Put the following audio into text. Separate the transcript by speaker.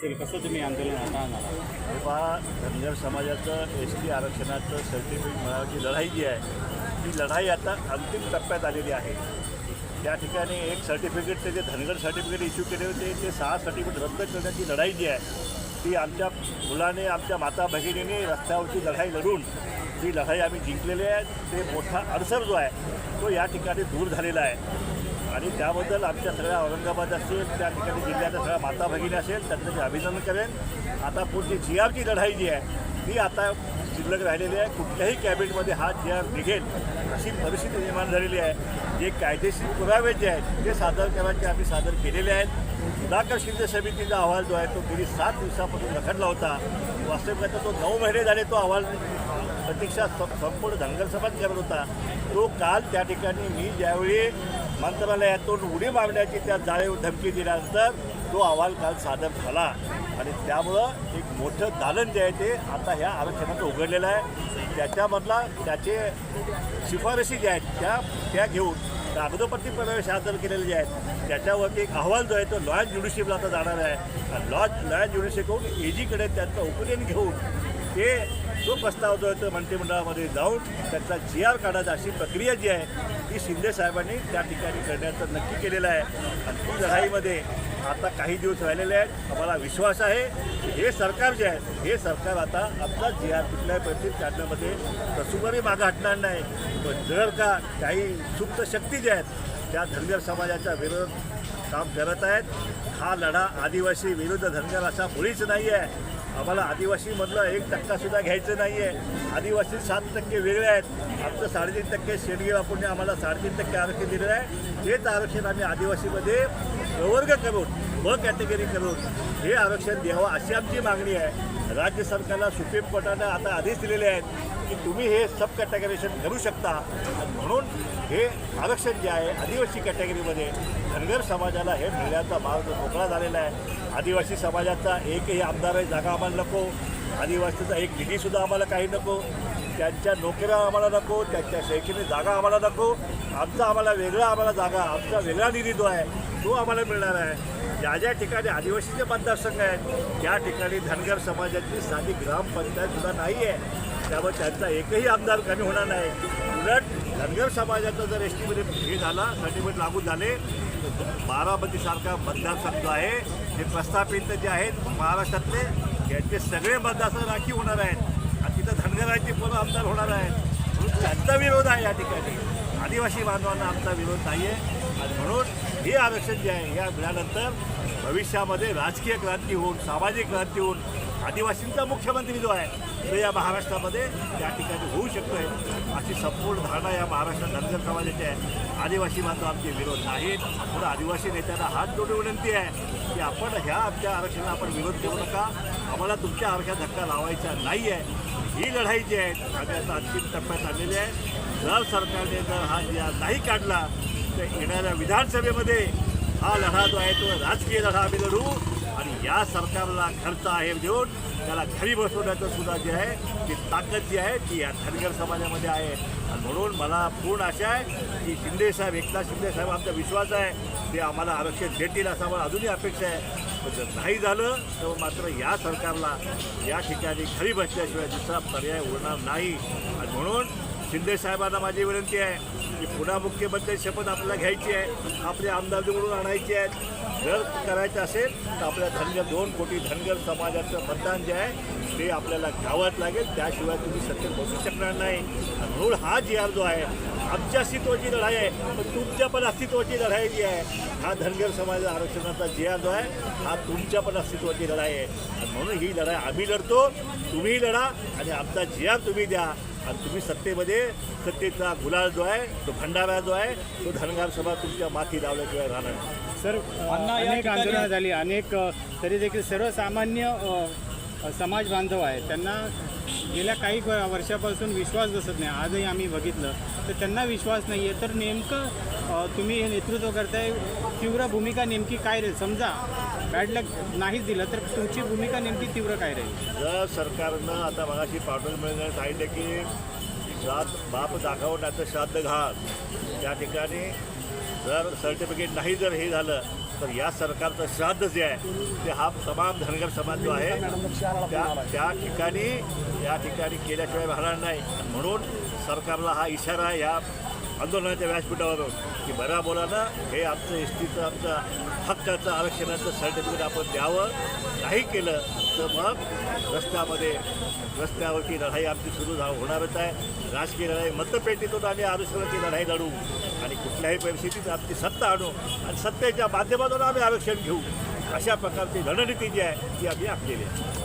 Speaker 1: असेल कसं तुम्ही आंदोलन हाताळणार
Speaker 2: पहा धनगर समाजाचं एस टी आरक्षणाचं सर्टिफिकेट मिळावची लढाई जी आहे ती लढाई आता अंतिम टप्प्यात आलेली आहे. त्या ठिकाणी एक सर्टिफिकेट ते जे धनगर सर्टिफिकेट इश्यू केले होते ते सहा सर्टिफिकेट रद्द करण्याची लढाई जी आहे ती आमच्या मुलाने आमच्या माता भगिनीने रस्त्यावरची लढाई लढून जी लढाई आम्ही जिंकलेली आहे ते मोठा अडसर जो आहे तो या ठिकाणी दूर झालेला आहे. आणि त्याबद्दल आमच्या सगळ्या औरंगाबाद असेल त्या ठिकाणी जिल्ह्याच्या सगळ्या माता भगिनी असेल त्यांचं मी अभिनंदन करेन. आता पुढची जी आरची लढाई जी आहे ती आता शिल्लक राहिलेली आहे. कुठल्याही कॅबिनेटमध्ये हा जी आर निघेल अशी परिस्थिती निर्माण झालेली आहे. जे कायदेशीर पुरावे जे आहेत ते सादर करायचे आम्ही सादर केलेले आहेत. सुधाकर शिंदे समितीचा अहवाल जो आहे तो गेली सात दिवसापासून रखडला होता. वास्तविकता तो नऊ महिने झाले तो अहवाल प्रतीक्षा संपूर्ण धनगर समाज करत होता. तो काल त्या ठिकाणी मी ज्यावेळी मंत्रालयातून उडी मारण्याची त्या जाळीव धमकी दिल्यानंतर तो अहवाल काल सादर झाला. आणि त्यामुळं एक मोठं दालन जे आहे ते आता ह्या आरक्षणाचं उघडलेलं आहे. त्याच्यामधला त्याचे शिफारशी ज्या आहेत त्या त्या घेऊन कागदोपत्री प्रवेश सादर केलेले जे आहेत त्याच्यावरती एक अहवाल जो आहे तो लॉ ज्युडिशियला आता जाणार आहे. आणि लॉ लॉ ज्युडिशियलकडून एजीकडे त्यांचं ओपिनियन घेऊन ते जो प्रस्ताव जो आहे तो मंत्रिमंडळामध्ये जाऊन त्याचा जी आर काढायचा अशी प्रक्रिया जी आहे ही शिंदे साहेबांनी त्या ठिकाणी करण्याचं नक्की केलेलं आहे. आणि ती लढाईमध्ये आता काही दिवस राहिलेले आहेत. आम्हाला विश्वास आहे की हे सरकार जे आहे हे सरकार आता आपला जे आर कुठल्याही परिस्थितीत काढण्यामध्ये कसुमारी मागं हटणार नाही. पण जर का काही सुप्त शक्ती ज्या आहेत त्या धनगर समाजाच्या विरोधात काम करत आहेत. हा लढा आदिवासी विरुद्ध धनगर असा मुळीच नाही आहे आम्हाला आदिवासीमधलं एक टक्कासुद्धा घ्यायचं नाही आहे आदिवासी सात टक्के वेगळे आहेत. आमचं साडेतीन टक्के शेडगे बापूंनी आम्हाला साडेतीन टक्के आरक्षण दिलेलं आहे. तेच आरक्षण आम्ही आदिवासीमध्ये प्रवर्ग करून ब कॅटेगरी करून हे आरक्षण द्यावं अशी आमची मागणी आहे. राज्य सरकारला सुप्रीम कोर्टानं आता आदेश दिलेले आहेत की तुम्ही हे सब कॅटेगरीशन करू शकता. म्हणून हे आरक्षण जे आहे आदिवासी कॅटेगरीमध्ये धनगर समाजाला हे मिळण्याचा मार्ग मोकळा झालेला आहे. आदिवासी समाजाचा एकही आमदार जागा आम्हाला नको. आदिवासीचा एक निधीसुद्धा आम्हाला काही नको. त्यांच्या नोकऱ्या आम्हाला नको त्यांच्या शैक्षणिक जागा आम्हाला नको. आमचा आम्हाला वेगळा आम्हाला जागा आमचा वेगळा निधी जो आहे तो आम्हाला मिळणार आहे. ज्या ज्या ठिकाणी आदिवासीचे मतदारसंघ आहेत त्या ठिकाणी धनगर समाजाची साधी ग्रामपंचायतसुद्धा नाही आहे त्यामुळे त्यांचा एकही आमदार कमी होणार नाही. उलट धनगर समाजाचा जर एस टीमध्ये हे झाला सर्टिफिकेट लागू झाले तर बारामतीसारखा मतदारसंघ आहे. ते प्रस्थापित जे आहेत महाराष्ट्रातले त्यांचे सगळे मतदारसंघ राखीव होणार आहेत. आणि तिथं धनगरांचे पूर्ण आमदार होणार आहेत. म्हणून त्यांचा विरोध आहे या ठिकाणी. आदिवासी बांधवांना आमचा विरोध नाही आहे आणि म्हणून हे आरक्षण जे आहे या मिळाल्यानंतर भविष्यामध्ये राजकीय क्रांती होऊन सामाजिक क्रांती होऊन आदिवासींचा मुख्यमंत्री जो आहे तो या महाराष्ट्रामध्ये त्या ठिकाणी होऊ शकतोय. अशी संपूर्ण धारणा या महाराष्ट्र धनगर समाजाची आहे. आदिवासी बांधव आमचे विरोध नाहीत. म्हणून आदिवासी नेत्यांना हात जोडून विनंती आहे की आपण ह्या आमच्या आरक्षणाला आपण विरोध करू नका. आम्हाला तुमच्या आरक्षणात धक्का लावायचा नाही आहे ही लढाई जी आहे सगळ्याचा अंतिम टप्प्यात आलेली आहे. जर सरकारने जर हा जी नाही काढला तर येणाऱ्या विधानसभेमध्ये हा लढा जो आहे तो राजकीय लढा आम्ही लढू. या सरकारला खर्च आहे देऊन त्याला घरी बसवण्याचं सुद्धा जे आहे ती ताकद जी आहे ती या धनगर समाजामध्ये आहे. आणि म्हणून मला पूर्ण आशा आहे की शिंदेसाहेब एकनाथ शिंदे साहेब आमचा विश्वास आहे. ते आम्हाला आरक्षण देतील असं आम्हाला अजूनही अपेक्षा आहे. पण जर नाही झालं तर मात्र या सरकारला या ठिकाणी घरी बसल्याशिवाय दुसरा पर्याय उरणार नाही. आणि म्हणून शिंदे साहेबांना माझी विनंती आहे की पुन्हा मुख्यमंत्री शपथ आपल्याला घ्यायची आहे. आपले आमदार निवडून आणायचे आहेत. जर करायचं असेल तर आपल्या धनगर दोन कोटी धनगर समाजाचं मतदान जे आहे. ते आपल्याला घ्यावंच लागेल. त्याशिवाय तुम्ही सत्तेत बसू शकणार नाही. म्हणून हा जी आर जो आहे आमच्या अस्तित्वाची लढाई आहे पण तुमच्या पण अस्तित्वाची लढाई जी आहे हा धनगर समाज आरक्षणाचा जी आर जो आहे हा तुमच्या पण अस्तित्वाची लढाई आहे. म्हणून ही लढाई आम्ही लढतो तुम्हीही लढा आणि आमचा जी आर तुम्ही द्या. आणि तुम्ही सत्तेमध्ये सत्तेचा गुलाल जो आहे तो भंडारा जो आहे तो धनगर सभा तुमच्या माथी लावल्याशिवाय राहणार नाही.
Speaker 1: सर अनेक आंदोलनं झाली. अनेक तरी देखील सर्वसामान्य समाज बांधव आहेत. त्यांना गेल्या काही वर्षापासून विश्वास बसत नाही. आजही आम्ही बघितलं. तर त्यांना विश्वास नाही आहे तर नेमकं तुम्ही हे नेतृत्व करताय. तीव्र भूमिका नेमकी काय राहील? समजा बॅड लक नाहीच दिलं तर तुमची भूमिका नेमकी तीव्र काय राहील?
Speaker 2: जर सरकारनं आता मगाशी पाठवून मिळण्यास सांगितलं की श्राद्ध बाप दाखव नाही तर श्राद्ध घाल. त्या ठिकाणी जर सर्टिफिकेट नाही जर हे झालं तर या सरकारचं श्राद्ध जे आहे ते हा तमाम धनगर समाज जो आहे त्या त्या ठिकाणी या ठिकाणी केल्याशिवाय राहणार नाही. म्हणून सरकारला हा इशारा आहे या आंदोलनाच्या व्यासपीठावरून की बऱ्या बोलानं हे आमचं एस टीचं आमचं हक्काचं आरक्षणाचं सर्टिफिकेट आपण द्यावं. नाही केलं तर मग रस्त्यामध्ये रस्त्यावरती लढाई आमची सुरू झा होणारच आहे. राजकीय लढाई मतपेटीतून आम्ही आरक्षणाची लढाई लढू. आणि कुठल्याही परिस्थितीत आमची सत्ता आणू आणि सत्तेच्या माध्यमातून आम्ही आरक्षण घेऊ. अशा प्रकारची रणनीती जी आहे ती आम्ही आखलेली आहे.